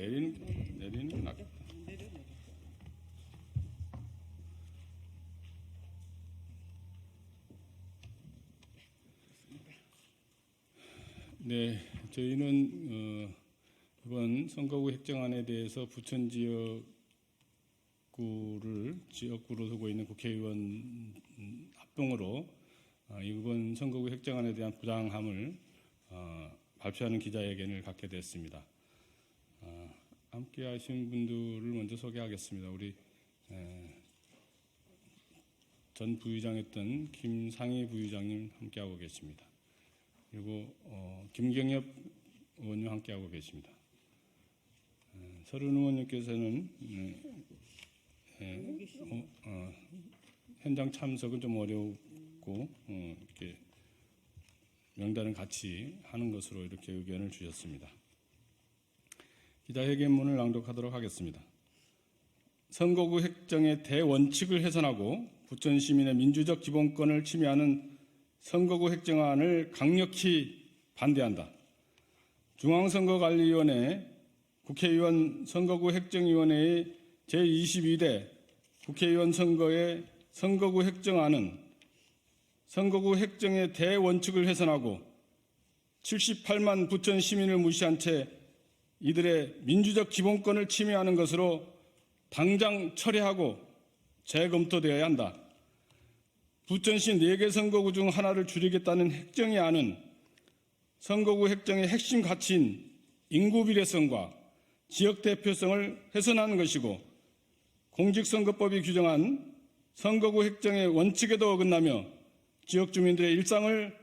내리는 내리는 게 낫겠다. 네, 저희는 어, 이번 선거구 획정안에 대해서 부천 지역구를 지역구로 두고 있는 국회의원 음, 합동으로 어, 이번 선거구 획정안에 대한 부당함을 어, 발표하는 기자회견을 갖게 됐습니다. 어, 함께 하신 분들을 먼저 소개하겠습니다. 우리 에, 전 부의장했던 김상희 부의장님 함께하고 계십니다. 그리고 어, 김경엽 의원님 함께하고 계십니다. 어, 서른 의원님께서는 음, 예, 어, 어, 현장 참석은 좀 어렵고 어, 이렇게 명단을 같이 하는 것으로 이렇게 의견을 주셨습니다. 기자회견문을 낭독하도록 하겠습니다. 선거구 획정의 대원칙을 훼손하고 부천 시민의 민주적 기본권을 침해하는 선거구 획정안을 강력히 반대한다. 중앙선거관리위원회 국회의원 선거구 획정위원회의 제22대 국회의원 선거의 선거구 획정안은 선거구 획정의 대원칙을 훼손하고 78만 부천 시민을 무시한 채 이들의 민주적 기본권을 침해하는 것으로 당장 철회하고 재검토되어야 한다. 부천시 4개 선거구 중 하나를 줄이겠다는 획정의 안은 선거구 획정의 핵심 가치인 인구 비례성과 지역 대표성을 훼손하는 것이고 공직선거법이 규정한 선거구 획정의 원칙에도 어긋나며 지역 주민들의 일상을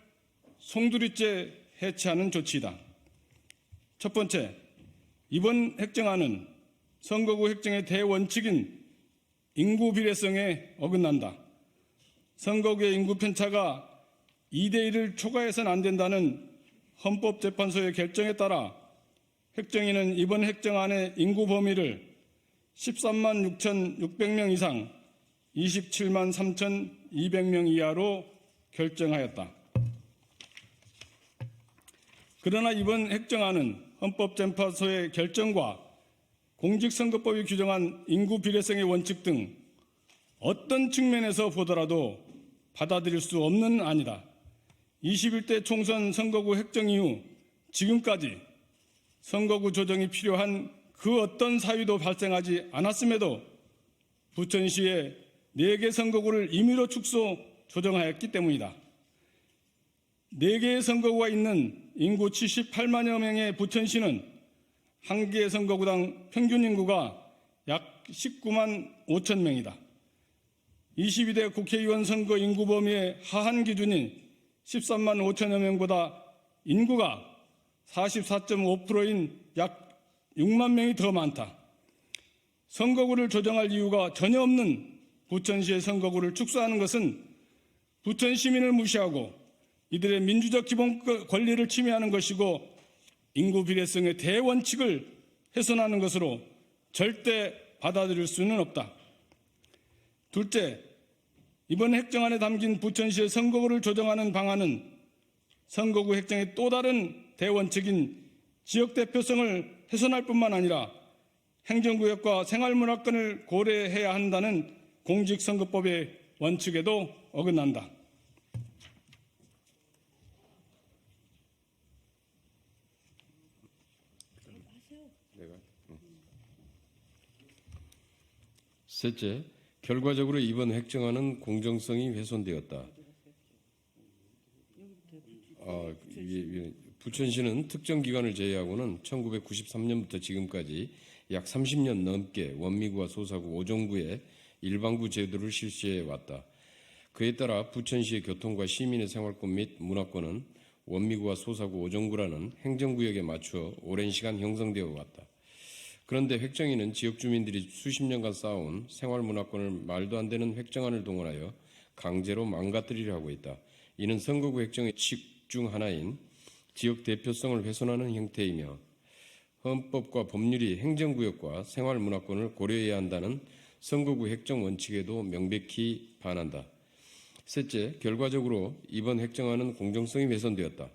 송두리째 해체하는 조치이다. 첫 번째, 이번 획정안은 선거구 획정의 대원칙인 인구 비례성에 어긋난다. 선거구의 인구 편차가 2대 1을 초과해서는 안 된다는 헌법재판소의 결정에 따라 획정위는 이번 획정안의 인구 범위를 13만 6,600명 이상 27만 3,200명 이하로 결정하였다. 그러나 이번 획정안은 헌법재판소의 결정과 공직선거법이 규정한 인구 비례성의 원칙 등 어떤 측면에서 보더라도 받아들일 수 없는 안이다. 21대 총선 선거구 획정 이후 지금까지 선거구 조정이 필요한 그 어떤 사유도 발생하지 않았음에도 부천시에 4개 선거구를 임의로 축소 조정하였기 때문이다. 4개의 선거구가 있는 인구 78만여 명의 부천시는 한 개의 선거구당 평균 인구가 약 19만 5천 명이다. 22대 국회의원 선거 인구 범위의 하한 기준인 13만 5천여 명보다 인구가 44.5%인 약 6만 명이 더 많다. 선거구를 조정할 이유가 전혀 없는 부천시의 선거구를 축소하는 것은 부천 시민을 무시하고 이들의 민주적 기본 권리를 침해하는 것이고 인구 비례성의 대원칙을 훼손하는 것으로 절대 받아들일 수는 없다. 둘째, 이번 획정안에 담긴 부천시의 선거구를 조정하는 방안은 선거구 획정의 또 다른 대원칙인 지역 대표성을 훼손할 뿐만 아니라 행정구역과 생활문화권을 고려해야 한다는 공직선거법의 원칙에도 어긋난다. 내가 응. 셋째, 결과적으로 이번 획정안은 공정성이 훼손되었다. 아, 부천시는 특정 기간을 제외하고는 1993년부터 지금까지 약 30년 넘게 원미구와 소사구, 오종구에 일반구 제도를 실시해 왔다. 그에 따라 부천시의 교통과 시민의 생활권 및 문화권은 원미구와 소사구, 오종구라는 행정구역에 맞추어 오랜 시간 형성되어 왔다. 그런데 획정위는 지역 주민들이 수십 년간 쌓아온 생활문화권을 말도 안 되는 획정안을 동원하여 강제로 망가뜨리려 하고 있다. 이는 선거구 획정의 칙중 하나인 지역 대표성을 훼손하는 형태이며 헌법과 법률이 행정구역과 생활문화권을 고려해야 한다는 선거구 획정 원칙에도 명백히 반한다. 셋째, 결과적으로 이번 획정안은 공정성이 훼손되었다.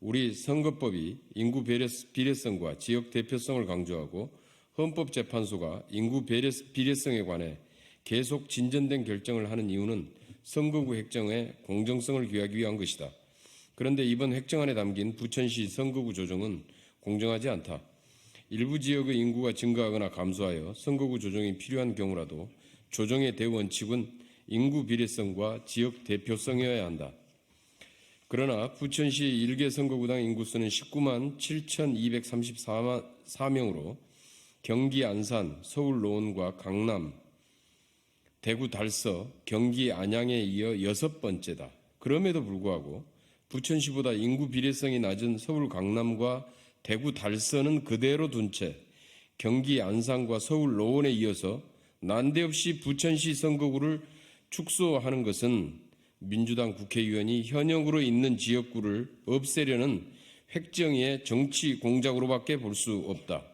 우리 선거법이 인구 비례- 비례성과 지역 대표성을 강조하고 헌법재판소가 인구 비례- 비례성에 관해 계속 진전된 결정을 하는 이유는 선거구 획정의 공정성을 기하기 위한 것이다. 그런데 이번 획정안에 담긴 부천시 선거구 조정은 공정하지 않다. 일부 지역의 인구가 증가하거나 감소하여 선거구 조정이 필요한 경우라도 조정의 대원칙은 인구 비례성과 지역 대표성이어야 한다. 그러나 부천시 일개 선거구당 인구수는 19만 7,234명으로 경기 안산, 서울 노원과 강남, 대구 달서, 경기 안양에 이어 여섯 번째다. 그럼에도 불구하고 부천시보다 인구 비례성이 낮은 서울 강남과 대구 달서는 그대로 둔 채 경기 안산과 서울 노원에 이어서 난데없이 부천시 선거구를 축소하는 것은 민주당 국회의원이 현역으로 있는 지역구를 없애려는 획정의 정치 공작으로밖에 볼 수 없다.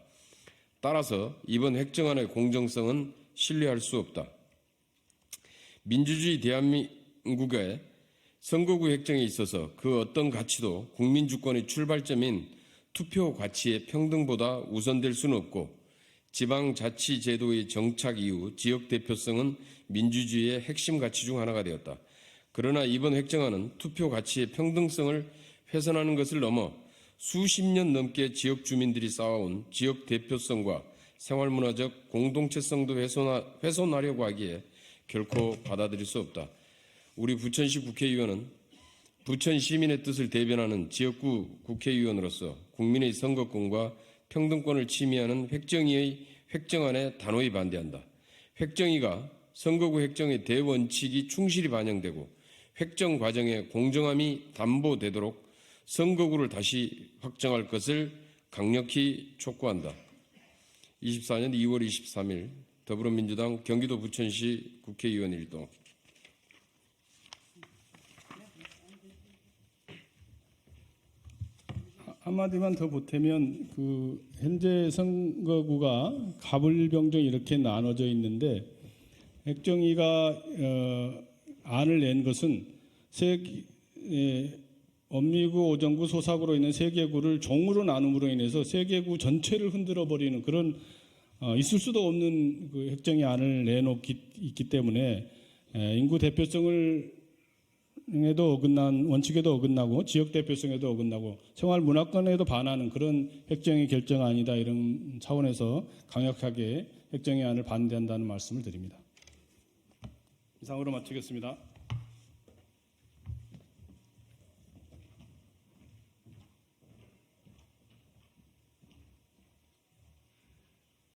따라서 이번 획정안의 공정성은 신뢰할 수 없다. 민주주의 대한민국의 선거구 획정에 있어서 그 어떤 가치도 국민 주권의 출발점인 투표 가치의 평등보다 우선될 수는 없고 지방자치제도의 정착 이후 지역 대표성은 민주주의의 핵심 가치 중 하나가 되었다. 그러나 이번 획정안은 투표 가치의 평등성을 훼손하는 것을 넘어 수십 년 넘게 지역 주민들이 쌓아온 지역 대표성과 생활문화적 공동체성도 훼손하, 훼손하려고 하기에 결코 받아들일 수 없다. 우리 부천시 국회의원은 부천 시민의 뜻을 대변하는 지역구 국회의원으로서 국민의 선거권과 평등권을 침해하는 획정위의 획정안에 단호히 반대한다. 획정위가 선거구 획정의 대원칙이 충실히 반영되고 획정 과정의 공정함이 담보되도록 선거구를 다시 확정할 것을 강력히 촉구한다. 24년 2월 23일 더불어민주당 경기도 부천시 국회의원 일동 한마디만 더 보태면 그 현재 선거구가 가불병정 이렇게 나눠져 있는데 액정위가 어, 안을 낸 것은 세 예, 엄미구, 오정구, 소사구로 있는 세 개구를 종으로 나눔으로 인해서 세 개구 전체를 흔들어 버리는 그런 어, 있을 수도 없는 그 핵정의 안을 내놓기 있기 때문에 에, 인구 대표성을 에도 어긋난 원칙에도 어긋나고 지역 대표성에도 어긋나고 생활 문화권에도 반하는 그런 획정의 결정안이다 이런 차원에서 강력하게 획정의 안을 반대한다는 말씀을 드립니다. 이상으로 마치겠습니다.